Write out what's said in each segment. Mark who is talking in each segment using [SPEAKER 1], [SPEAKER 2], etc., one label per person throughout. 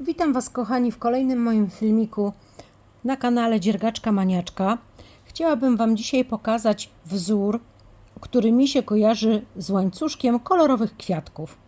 [SPEAKER 1] Witam Was, kochani, w kolejnym moim filmiku na kanale Dziergaczka Maniaczka. Chciałabym Wam dzisiaj pokazać wzór, który mi się kojarzy z łańcuszkiem kolorowych kwiatków.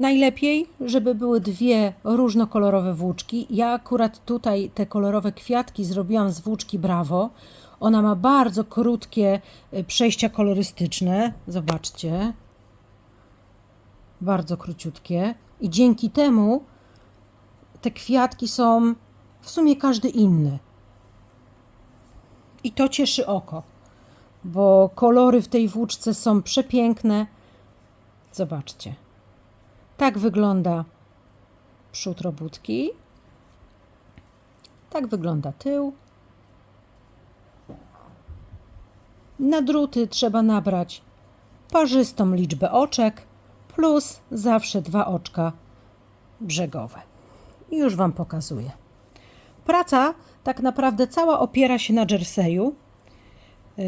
[SPEAKER 1] Najlepiej, żeby były dwie różnokolorowe włóczki. Ja akurat tutaj te kolorowe kwiatki zrobiłam z włóczki Bravo. Ona ma bardzo krótkie y, przejścia kolorystyczne. Zobaczcie, bardzo króciutkie i dzięki temu te kwiatki są w sumie każdy inny. I to cieszy oko, bo kolory w tej włóczce są przepiękne. Zobaczcie. Tak wygląda przód robótki. Tak wygląda tył. Na druty trzeba nabrać parzystą liczbę oczek plus zawsze dwa oczka brzegowe. I już Wam pokazuję. Praca tak naprawdę cała opiera się na jerseyu. Yy,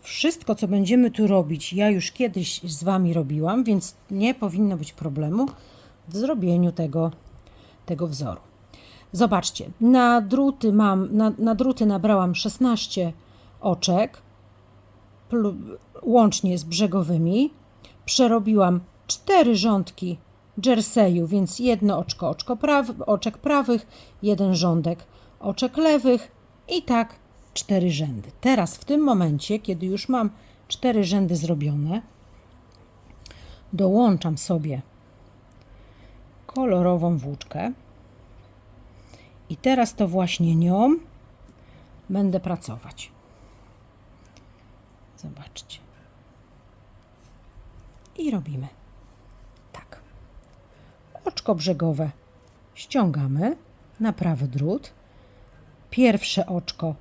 [SPEAKER 1] wszystko, co będziemy tu robić, ja już kiedyś z Wami robiłam, więc nie powinno być problemu w zrobieniu tego, tego wzoru. Zobaczcie, na druty, mam, na, na druty nabrałam 16 oczek, łącznie z brzegowymi. Przerobiłam cztery rządki jerseyu, więc jedno oczko, oczko praw, oczek prawych, jeden rządek oczek lewych i tak cztery rzędy. Teraz w tym momencie, kiedy już mam cztery rzędy zrobione, dołączam sobie kolorową włóczkę i teraz to właśnie nią będę pracować. Zobaczcie. I robimy tak. Oczko brzegowe ściągamy na prawy drut. Pierwsze oczko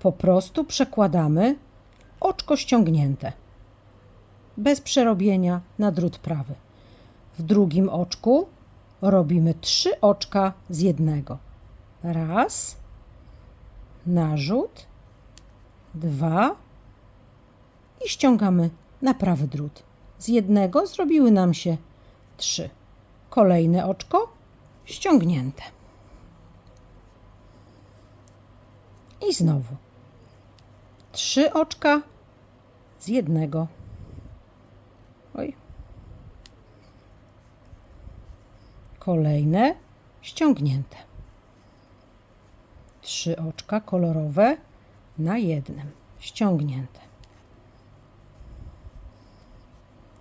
[SPEAKER 1] po prostu przekładamy, oczko ściągnięte. Bez przerobienia na drut prawy. W drugim oczku robimy trzy oczka z jednego. Raz, narzut, dwa i ściągamy na prawy drut. Z jednego zrobiły nam się trzy. Kolejne oczko ściągnięte. I znowu trzy oczka z jednego. Oj. Kolejne ściągnięte. Trzy oczka kolorowe na jednym ściągnięte.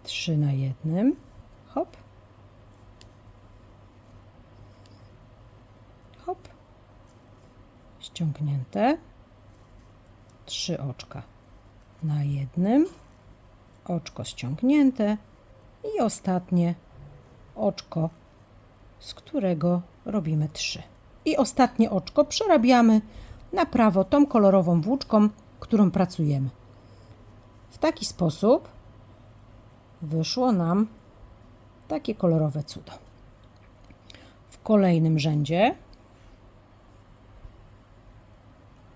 [SPEAKER 1] Trzy na jednym. Hop. Hop. Ściągnięte. Trzy oczka na jednym. Oczko ściągnięte. I ostatnie oczko, z którego robimy trzy. I ostatnie oczko przerabiamy na prawo tą kolorową włóczką, którą pracujemy. W taki sposób wyszło nam takie kolorowe cudo. W kolejnym rzędzie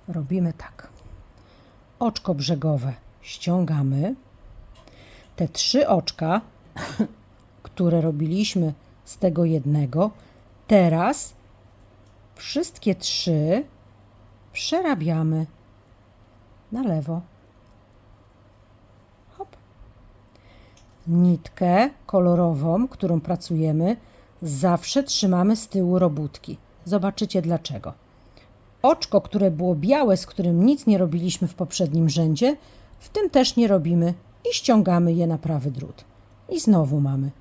[SPEAKER 1] robimy tak. Oczko brzegowe ściągamy. Te trzy oczka, które robiliśmy z tego jednego, teraz wszystkie trzy przerabiamy na lewo. Hop nitkę kolorową, którą pracujemy, zawsze trzymamy z tyłu robótki. Zobaczycie dlaczego. Oczko, które było białe, z którym nic nie robiliśmy w poprzednim rzędzie, w tym też nie robimy i ściągamy je na prawy drut. I znowu mamy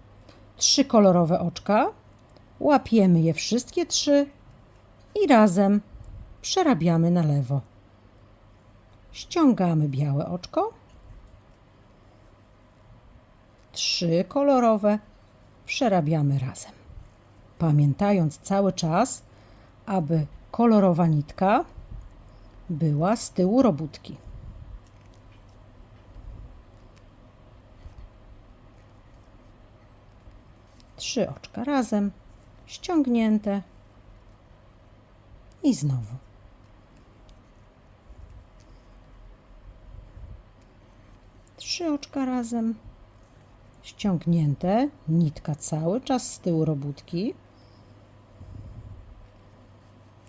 [SPEAKER 1] trzy kolorowe oczka, łapiemy je wszystkie trzy i razem przerabiamy na lewo. Ściągamy białe oczko trzy kolorowe przerabiamy razem. Pamiętając cały czas, aby kolorowa nitka była z tyłu robótki. Trzy oczka razem, ściągnięte i znowu. Trzy oczka razem, ściągnięte, nitka cały czas z tyłu robótki.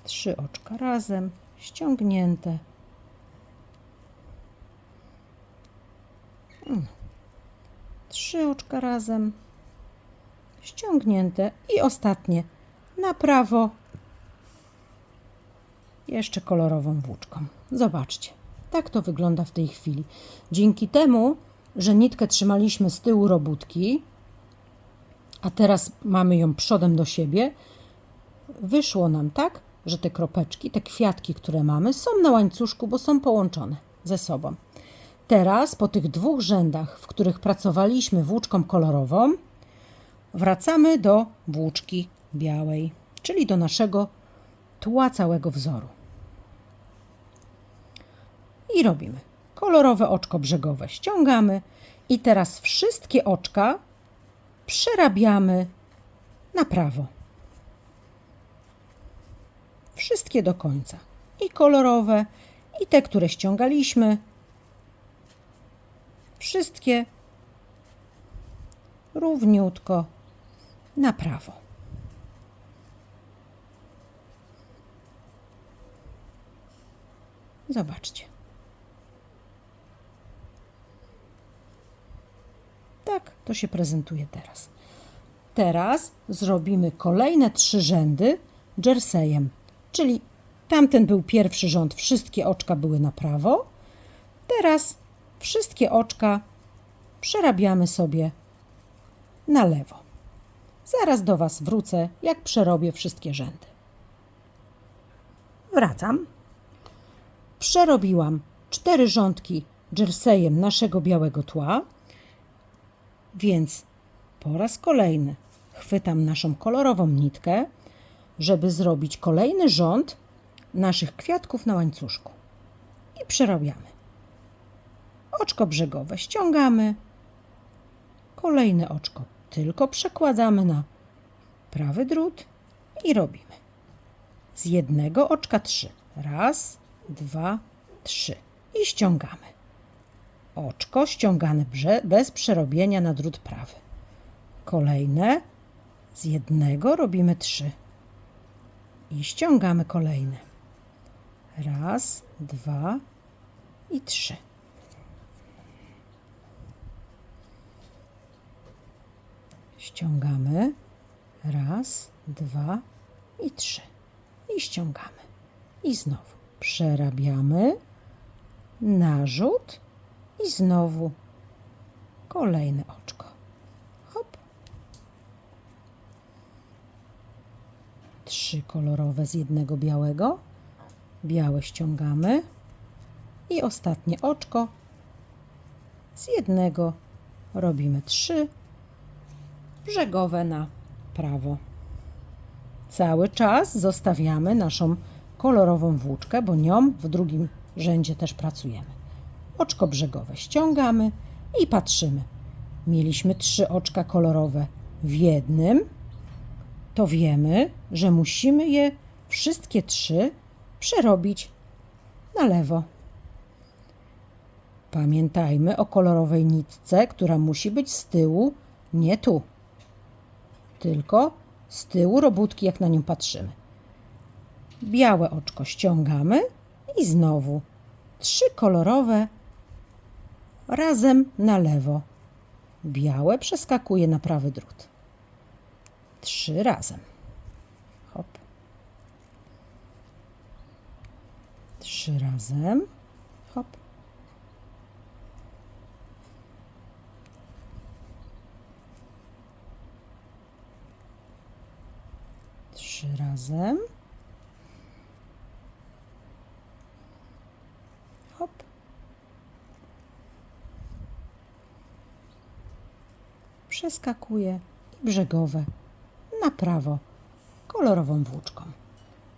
[SPEAKER 1] Trzy oczka razem, ściągnięte. Mm. Trzy oczka razem, ściągnięte i ostatnie na prawo jeszcze kolorową włóczką. Zobaczcie, tak to wygląda w tej chwili. Dzięki temu, że nitkę trzymaliśmy z tyłu robótki, a teraz mamy ją przodem do siebie, wyszło nam tak, że te kropeczki, te kwiatki, które mamy, są na łańcuszku, bo są połączone ze sobą. Teraz, po tych dwóch rzędach, w których pracowaliśmy włóczką kolorową, wracamy do włóczki białej, czyli do naszego tła całego wzoru. I robimy kolorowe oczko brzegowe, ściągamy i teraz wszystkie oczka przerabiamy na prawo. Wszystkie do końca. I kolorowe, i te, które ściągaliśmy. Wszystkie równiutko na prawo. Zobaczcie. Tak to się prezentuje teraz. Teraz zrobimy kolejne trzy rzędy jerseyem, czyli tamten był pierwszy rząd, wszystkie oczka były na prawo. Teraz wszystkie oczka przerabiamy sobie na lewo. Zaraz do Was wrócę, jak przerobię wszystkie rzędy. Wracam. Przerobiłam cztery rządki jerseyem naszego białego tła, więc po raz kolejny chwytam naszą kolorową nitkę, żeby zrobić kolejny rząd naszych kwiatków na łańcuszku. I przerabiamy. Oczko brzegowe ściągamy, kolejne oczko tylko przekładamy na prawy drut i robimy. Z jednego oczka trzy. Raz, dwa, trzy. I ściągamy. Oczko ściągane bez przerobienia na drut prawy. Kolejne. Z jednego robimy trzy. I ściągamy kolejne. Raz, dwa i trzy. Ściągamy. Raz, dwa i trzy. I ściągamy. I znowu przerabiamy. Narzut. I znowu kolejne oczko. Hop. Trzy kolorowe z jednego białego. Białe ściągamy. I ostatnie oczko. Z jednego robimy trzy brzegowe na prawo. Cały czas zostawiamy naszą kolorową włóczkę, bo nią w drugim rzędzie też pracujemy. Oczko brzegowe ściągamy i patrzymy. Mieliśmy trzy oczka kolorowe w jednym, to wiemy, że musimy je wszystkie trzy przerobić na lewo. Pamiętajmy o kolorowej nitce, która musi być z tyłu, nie tu tylko z tyłu robótki, jak na nią patrzymy. Białe oczko ściągamy i znowu trzy kolorowe razem na lewo. Białe przeskakuje na prawy drut. Trzy razem. Hop. Trzy razem. Hop. Trzy razem. Hop. Przeskakuje i brzegowe na prawo kolorową włóczką.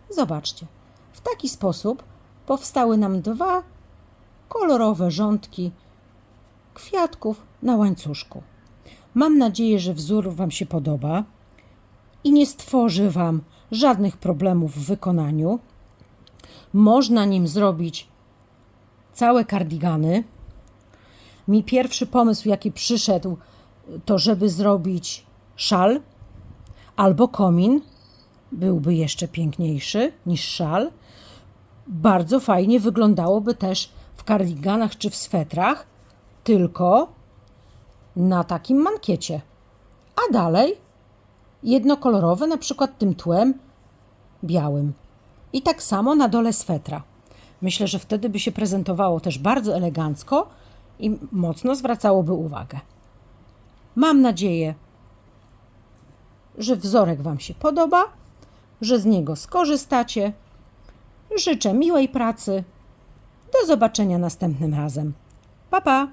[SPEAKER 1] Zobaczcie, w taki sposób powstały nam dwa kolorowe rządki kwiatków na łańcuszku. Mam nadzieję, że wzór Wam się podoba i nie stworzy Wam żadnych problemów w wykonaniu. Można nim zrobić całe kardigany. Mi pierwszy pomysł, jaki przyszedł, to żeby zrobić szal albo komin, byłby jeszcze piękniejszy niż szal. Bardzo fajnie wyglądałoby też w kardiganach czy w swetrach, tylko na takim mankiecie. A dalej jednokolorowe, na przykład tym tłem białym. I tak samo na dole swetra. Myślę, że wtedy by się prezentowało też bardzo elegancko i mocno zwracałoby uwagę. Mam nadzieję, że wzorek Wam się podoba, że z niego skorzystacie. Życzę miłej pracy. Do zobaczenia następnym razem. Pa pa!